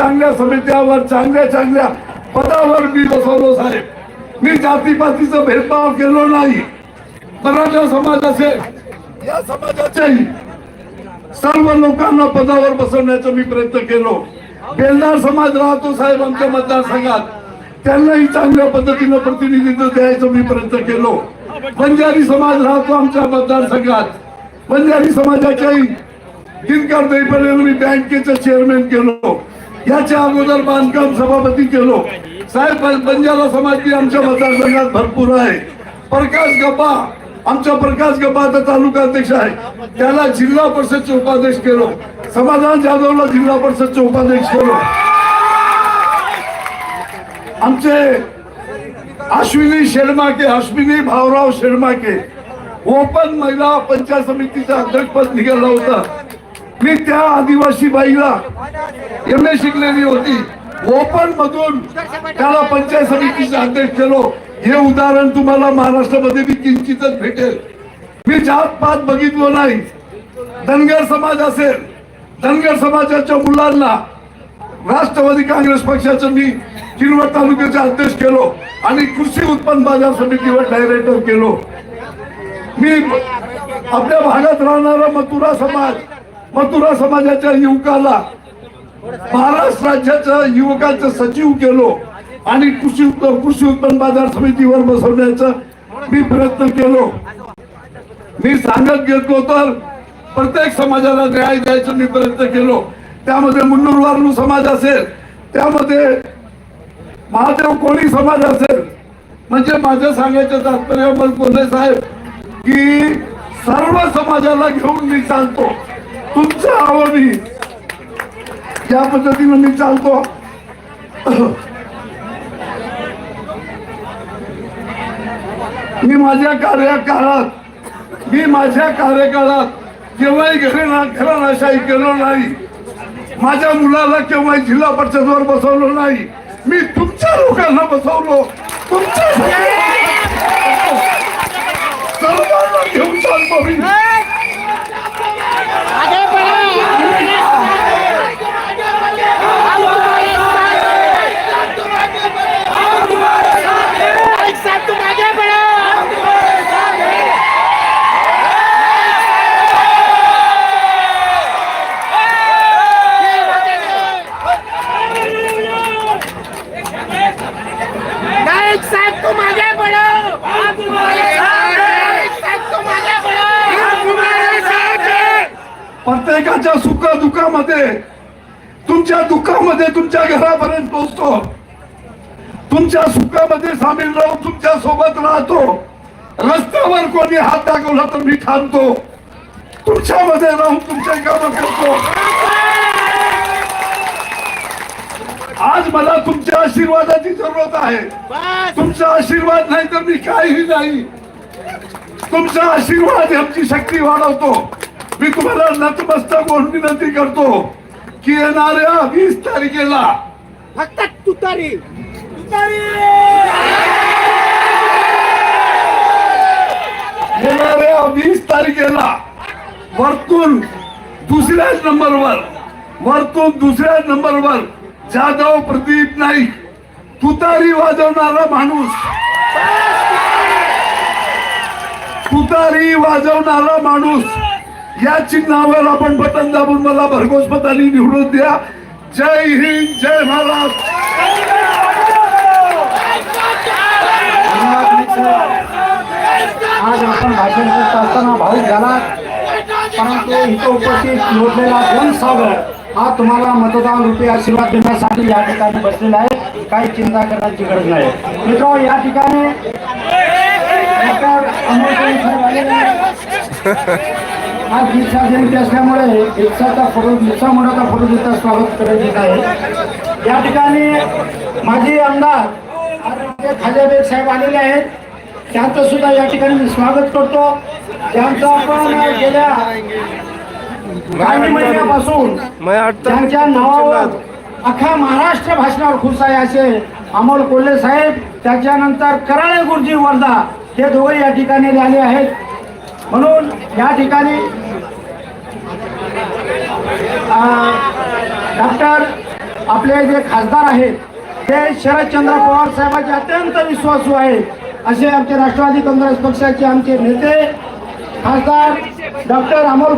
चांगल्या समित्यावर चांगल्या चांगल्या पदावर मी बसवलो साहेब. मी जातीपातीचा भेदभाव केलो नाही. मराठा समाज असेल या समाजाच्याही सर्व लोकांना पदावर बसवण्याचा मी प्रयत्न केलो. बेलदार समाज राहतो साहेब आमच्या मतदारसंघात. त्यांनाही चांगल्या पद्धतीनं प्रतिनिधित्व द्यायचं मी प्रयत्न केलो. बंजारी समाज राहतो आमच्या मतदारसंघात. बंजारी समाजाच्याही दिनकर देईपर्यंत मी बँकेचं चेअरमॅन केलो. याच्या अगोदर बांधकाम सभापती केलो साहेब बंजारा समाज आमच्या मतदारसंघात भरपूर आहे. प्रकाश गप्पा आमचा प्रकाश गप्पा आता तालुका अध्यक्ष आहे. त्याला जिल्हा परिषदचे उपाध्यक्ष केलो. समाधान जाधवला जिल्हा परिषदचे उपाध्यक्ष केलो. आमचे अश्विनी शेडमाके अश्विनी भाऊराव शेडमाके ओपन महिला पंचायत समितीचा अध्यक्षपद निघाला होता. मी त्या आदिवासी बाईला एम ए शिकलेली होती. ओपन मधून त्याला पंचायत समितीचा अध्यक्ष केलो. हे उदाहरण तुम्हाला महाराष्ट्रामध्ये मी किंचितच भेटेल. मी जात पात बघितलो नाही. धनगर समाज असेल. धनगर समाजाच्या मुलांना राष्ट्रवादी काँग्रेस पक्षाचं मी किनवट तालुक्याचे अध्यक्ष केलो आणि कृषी उत्पन्न बाजार समितीवर डायरेक्टर केलो. मी आपल्या भागात राहणारा मथुरा समाज मथुरा समाजाच्या युवकाला महाराष्ट्र राज्याच्या युवकाचं सचिव केलो आणि कृषी कृषी उत्पन्न बाजार समितीवर बसवण्याचा मी प्रयत्न केलो. मी सांगत घेतलो तर प्रत्येक समाजाला न्याय द्यायचा मी प्रयत्न केलो. त्यामध्ये मुन्नूर समाज असेल त्यामध्ये महादेव कोळी समाज असेल. म्हणजे माझं सांगायचं तात्पर्य मग साहेब की सर्व समाजाला घेऊन मी चालतो. तुमच्या आवडी या पद्धतीनं मी चालतो मी माझ्या कार्यकाळात मी माझ्या कार्यकाळात केव्हाही घरी घरानाशाही केलो नाही माझ्या मुलाला केव्हाही जिल्हा परिषदवर बसवलो नाही मी तुमच्या लोकांना बसवलो. तुमच्या सर्वांना घेऊन चालतो मी. प्रत्येकाच्या सुख दुःखामध्ये तुमच्या दुःखामध्ये तुमच्या घरापर्यंत पोहोचतो. तुमच्या सुखामध्ये सामील राहून तुमच्यासोबत राहतो. रस्त्यावर कोणी हात दाखवला तर मी थांबतो तुमच्यामध्ये राहून तुमचे काम करतो. आज मला तुमच्या आशीर्वादाची जरूरत आहे. तुमचा आशीर्वाद नाही तर मी काहीही नाही. तुमचा आशीर्वाद ही आमची शक्ती वाढवतो. मी तुम्हाला नतमस्तक होऊन विनंती करतो की येणाऱ्या वीस तारखेला फक्त तुतारी. येणाऱ्या वीस तारखेला वरतून दुसऱ्याच नंबरवर वरतून दुसऱ्याच नंबरवर जाधव प्रदीप नाईक तुतारी वाजवणारा माणूस. तुतारी वाजवणारा माणूस. या चिन्हावर आपण बटन दाबून मला भरघोस मताने निवडून द्या. जय हिंद जय महाराष्ट्र. आज आपण भाषण करत असताना भाऊक झाला परंतु इथं उपस्थित लोटलेला जनसागर हा तुम्हाला मतदान रुपये आशीर्वाद देण्यासाठी या ठिकाणी बसलेला आहे. काही चिंता करण्याची गरज नाही. मित्र या ठिकाणी आज दीक्षा जयंती असल्यामुळे दीक्षाचा फोटो दीक्षा मोठाचा फोटो देता स्वागत करण्यात येत आहे. या ठिकाणी माजी आमदार खाजाबेग साहेब आलेले आहेत. त्यांचं सुद्धा या ठिकाणी मी स्वागत करतो. त्यांचं आपण गेल्या काही महिन्यापासून त्यांच्या नावावर अख्खा महाराष्ट्र भाषणावर खुश आहे असे अमोल कोल्हे साहेब त्याच्यानंतर कराळे गुरुजी वर्धा हे दोघे या ठिकाणी आले आहेत. म्हणून या ठिकाणी डॉक्टर आपले जे खासदार आहेत ते शरदचंद्र पवार साहेबांचे अत्यंत विश्वासू आहेत असे आमचे राष्ट्रवादी काँग्रेस पक्षाचे आमचे नेते खासदार डॉक्टर अमोल